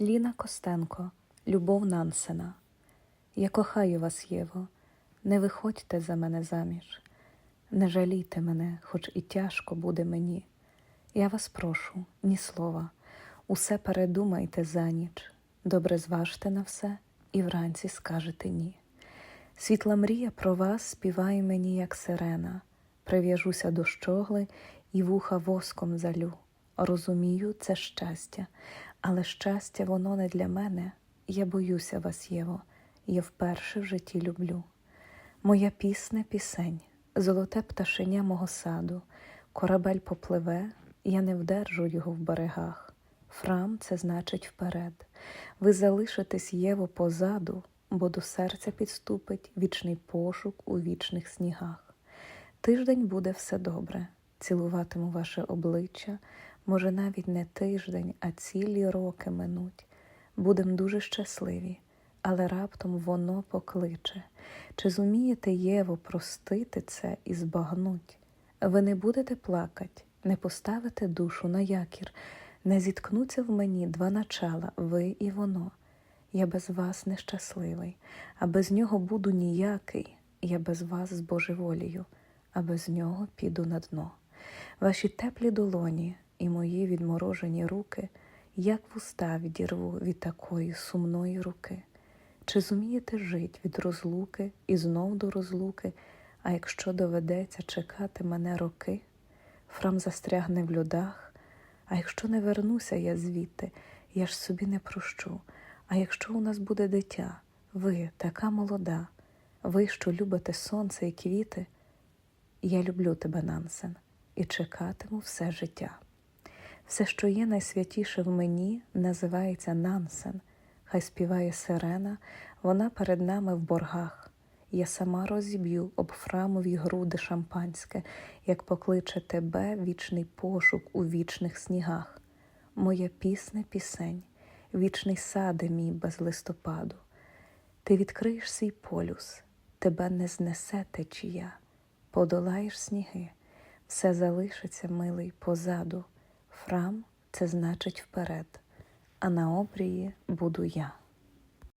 Ліна Костенко, Любов Нансена. Я кохаю вас, Єво, не виходьте за мене заміж, не жалійте мене, хоч і тяжко буде мені. Я вас прошу, ні слова, усе передумайте за ніч, добре зважте на все і вранці скажете ні. Світла мрія про вас співає мені, як сирена, прив'яжуся до щогли і вуха воском залю. Розумію, це щастя, але щастя воно не для мене. Я боюся вас, Єво, я вперше в житті люблю. Моя пісня пісень, золоте пташеня мого саду, корабель попливе, я не вдержу його в берегах. Фрам це значить вперед. Ви залишитесь, Єво, позаду, бо до серця підступить вічний пошук у вічних снігах. Тиждень буде все добре, цілуватиму ваше обличчя, може, навіть не тиждень, а цілі роки минуть. Будем дуже щасливі, але раптом воно покличе. Чи зумієте, Єво, простити це і збагнуть? Ви не будете плакать, не поставите душу на якір, не зіткнуться в мені два начала, ви і воно. Я без вас нещасливий, а без нього буду ніякий, я без вас збожеволію, а без нього піду на дно. Ваші теплі долоні і мої відморожені руки, як вуста відірву від такої сумної руки. Чи зумієте жить від розлуки і знов до розлуки, а якщо доведеться чекати мене роки, Фрам застрягне в льодах, а якщо не вернуся я звідти, я ж собі не прощу. А якщо у нас буде дитя, ви така молода, ви, що любите сонце і квіти, я люблю тебе, Нансен, і чекатиму все життя. Все, що є найсвятіше в мені, називається Нансен. Хай співає сирена, вона перед нами в боргах. Я сама розіб'ю об фрамові груди шампанське, як покличе тебе вічний пошук у вічних снігах. Моя пісня пісень, вічний сади мій без листопаду. Ти відкриєш свій полюс, тебе не знесе течія, подолаєш сніги, все залишиться, милий, позаду. Фрам це значить вперед, а на обрії буду я.